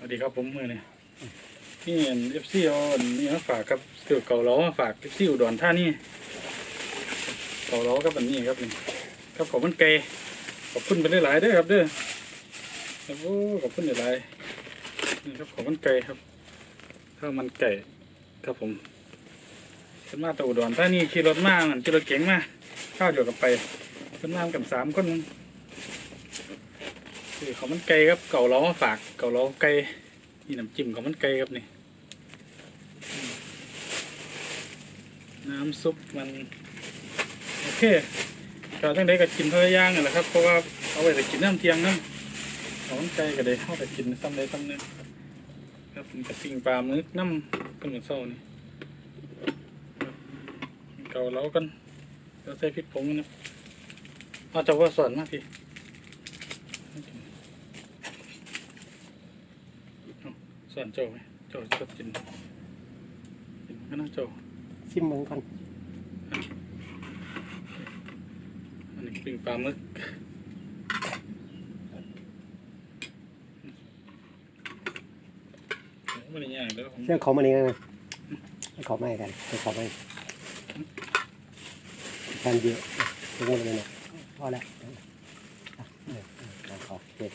สวัสดีครับผมมือนี่นี่เอฟซีเอาอันนี่มาฝากครับเกี่ยวเก่าล้อมาฝากเอฟซีอุดรท่านี่เก่าล้อกับอันนี้ครับนี่ครับขอบคุณไก่ขอบคุณไปหลายๆเด้อครับเด้อครับโอ้ขอบคุณหลายๆนี่ครับขอบคุณไก่ครับข้าวมันไก่ครับผมขึ้นมาตะอุดรท่านี่ขี่รถมาเหมือนขี่รถเก๋งมาข้าวเดียวกับไปขึ้นมากันสามคน คือเขามันไก่ครับเก่าเรามาฝากเก่าเราไก่นี่น้ำจิ้มเขามันไก่ครับนี่น้ำซุปมันโอเคก็ตั้งแต่ก็กินเท่าย่างนั่แหละครับเพราะว่าเอาไว้แต่กินน้ำเทียงน้ำเขามันไก่ก็ได้เอาไปกินซ้ำได้ซ้ำนึงครับผมกับปิ้งปลาหมึกน้ำกันเหมือนเศร้านี่เก่าเรากันแล้วใส่พริกผงนะเอาเจาว่าสอนมากพี่ ส่วนโจไหมโจชอบกินกินก็น่าโจชิมเหมือนกันอันนี้ปิ้งปลาหมึกไม่ได้ยากเด้อผมเรื่องของมันเองนะขอไม่กันขอไม่กันเยอะทุกคนเลยนะพอแล้วขอเก็บ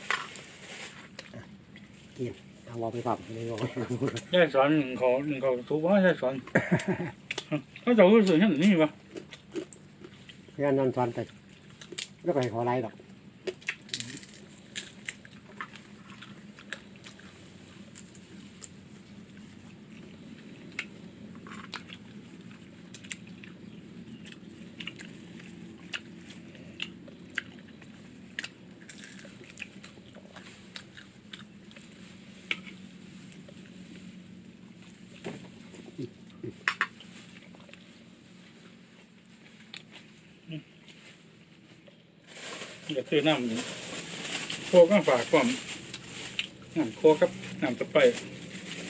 กิน เอาวอไปฝับเลยบอกยายสอนหนึ่งเขาหนึ่งเขาถูกว่ายายสอนเขาจะรู้สึกเห็นนี่ปะพยานนอนซ้อนไปแล้วก็ให้ขอไล่หรอก อย่าซื้อน้ำนี่โคกก็ฝากความน้ำโคกกับน้ำสไป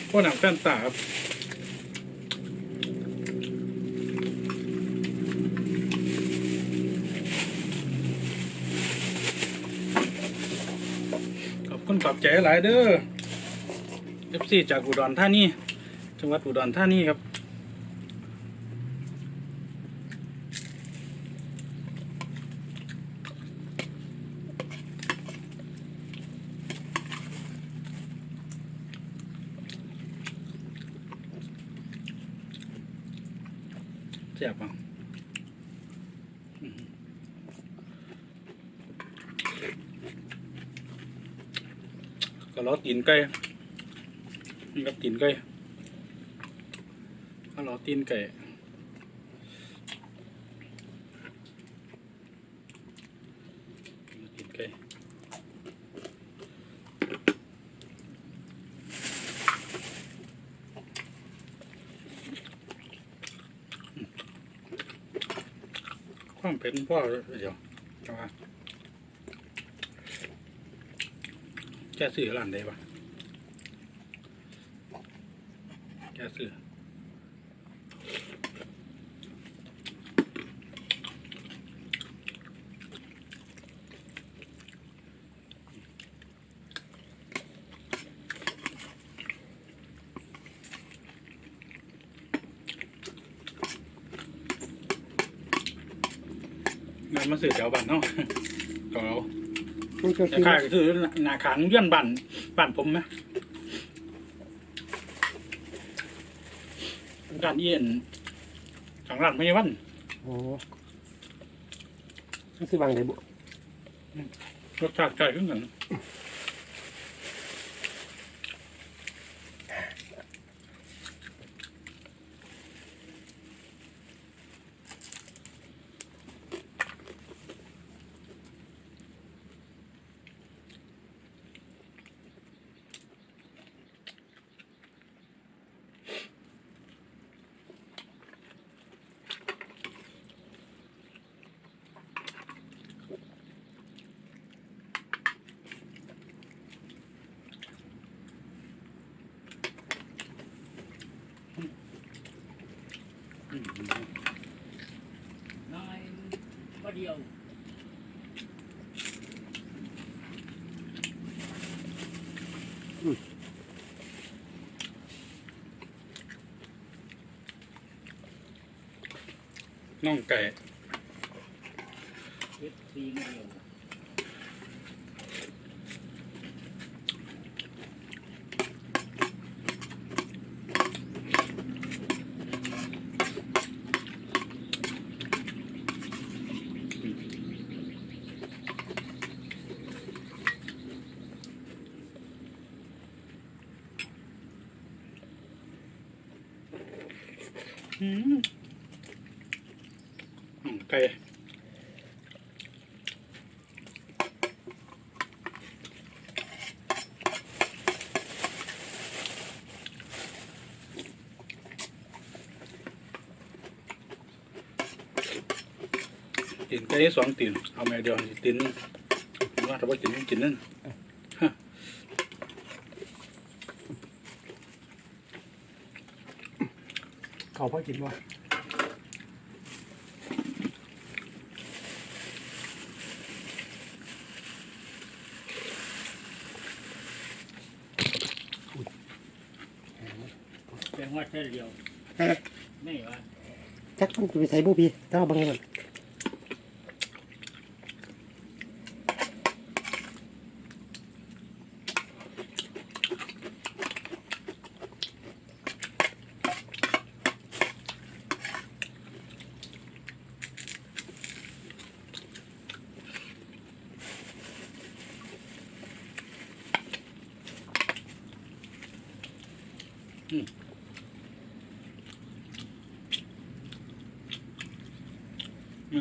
โคกน้ำกันตาครับขอบคุณขอบใจหลายเด้อเอฟซีจากอุดรธานีจังหวัดอุดรธานีครับ ซ่บอะอื้อหือก็ล้อตีนไก่นี่ครับตีนไก่ก็ล้อตีนไก่ตีนไก่ ความเป็นพ่อเดี๋ยวจังหวะแกซื้อร้านใดปะ มาซื้อแถวบ้านเนาะก็เอานี่ก็แต่คือค่ายก็คือหนาขางเยื่อนบ้านบ้านผมนะด้านเย็นทางร้านไม่วันโอ้นี่คือบางไหนบุรสชาติใกล้ขึ้นกันน้ น่องไก่เวทซี ไม่เดียวอืมน่องไก่ตีนไก่สองตีนเอาแม่เดียวตีนนึงว่าถ้าว่ากินกินนั่นเขาพ่อกินว่า เป็นว่าแค่เดียว ไม่ว่าจักมันจะไปใส่บุพีถ้าเอาบางค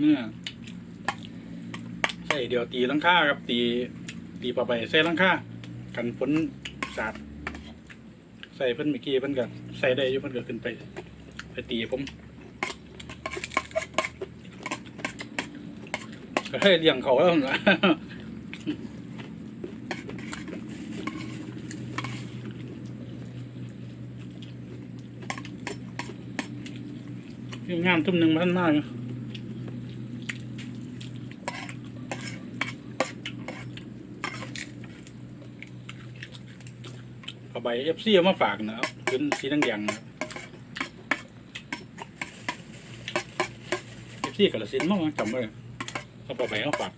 นนี่เนี่ยใส่เดียวตีลังค่าครับตี ตีปลาไปใส่ลังค่ากันฝนสาดใส่เพิ่นเมื่อกี้เพิ่นก็ใส่ได้อยู่เพิ่นก็ขึ้นไป ไปตีผมก็ให้เลี้ยงเขาแล้วนะงามทุ่มหนึ่งพันมาก เอาใบเอฟซีเอามาฝากนะครับเป็นสีแดงๆนะครับเอฟซีกับละสินมากจำไว้เอาไปเอาฝาก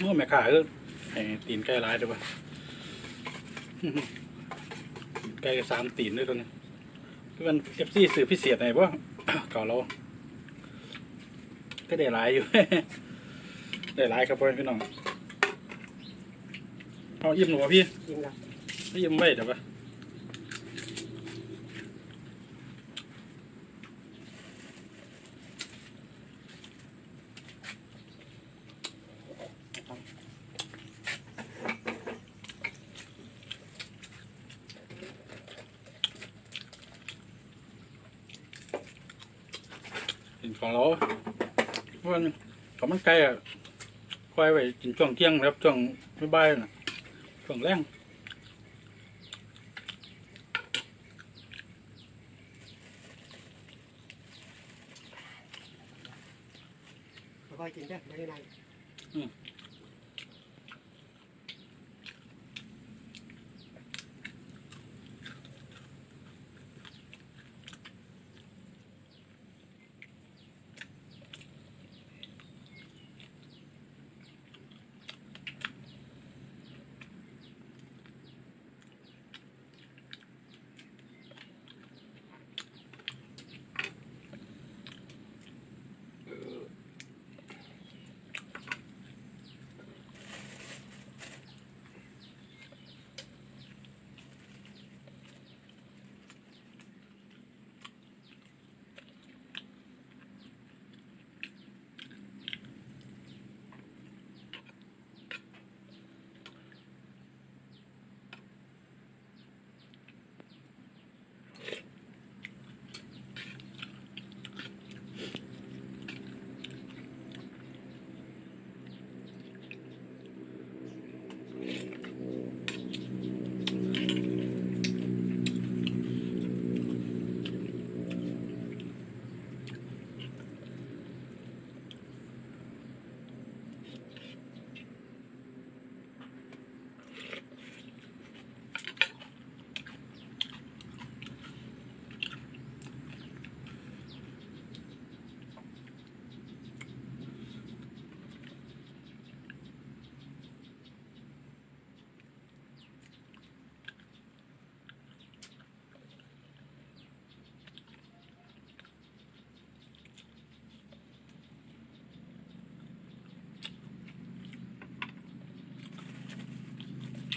เมื่อแม่ขาก็ให้ตีนไก่ร้ายด้วยปะไก่สามตีนด้วยตัวนี้คือมันเอฟซีสื่อพิเศษไหนปะเก่าเราก็ได้หลายอยู่ ได้หลายครับพ่อพี่น้องเอายิ้มหนูวะพี่กินละไม่ยิ้มไว้เดี๋ยวปะ กิ นของเราเพราะมันของมันไกลอะคอยไว้กินช่วงเที่ยงครับช่วงไม่บ่ายๆน่ะช่วงแรง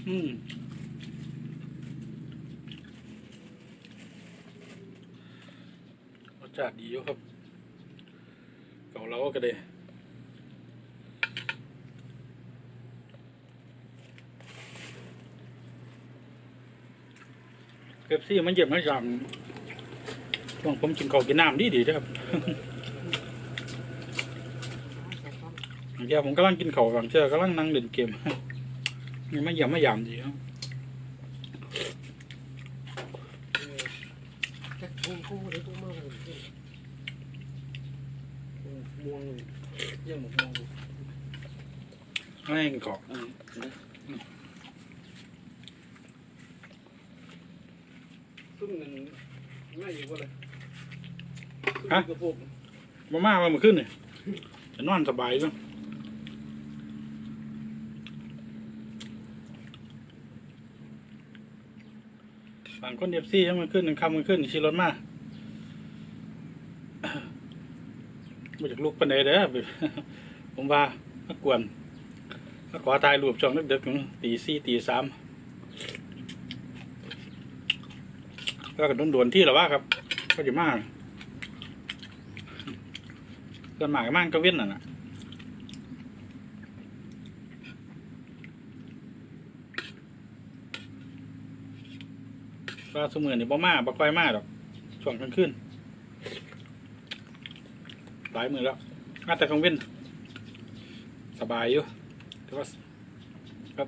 อืมรสชาติดีอยู่ครับ เก่าเราก็ได้เก็บซี่มันเยี่ยมนะอย่างช่วงผมกินข้าวกินน้ำดีดีๆนะครับเดี๋ยวผมกำลังกินข้าวกำลังเชื่อกำลังนั่งเล่นเกมนี่ ไม่เยี่ยมไม่ยามดีครับจักกูกูเลยกูมาเลยม่วงเลยเยี่ยมมองดูให้กินข้าวซุ่มนั่นไม่อยู่บ่เลยฮะมาม่ามาเมื่อคืนนี่จะนอนสบายจัง บางคนเอฟซียังมาขึ้นหนึ่งคำมาขึ้นขี่รถมามาจากลูกปันใดเด้อผมว่ามากวนขอถ่ายรูปช่องดึกๆตีสี่ตีสามแล้วก็โดนๆที่หรอว่าครับ ก็จะมากกินหมากมากก็เว้นน่ะนะ ปลาสมือนี่บ่มาบ่ค่อยมาดอกช่วงกลางคืนหลายมือแล้วมาแต่กลางเว้นสบายอยู่แต่ว่าครับ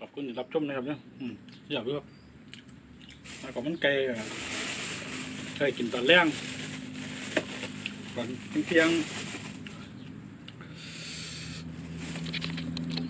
ขอบ คุณรับชมนะครับเนี่ยอืมอยากรู้ครับแล้วก็มันไก่ก็เคยกินตอนแรกก่อนเที่ยง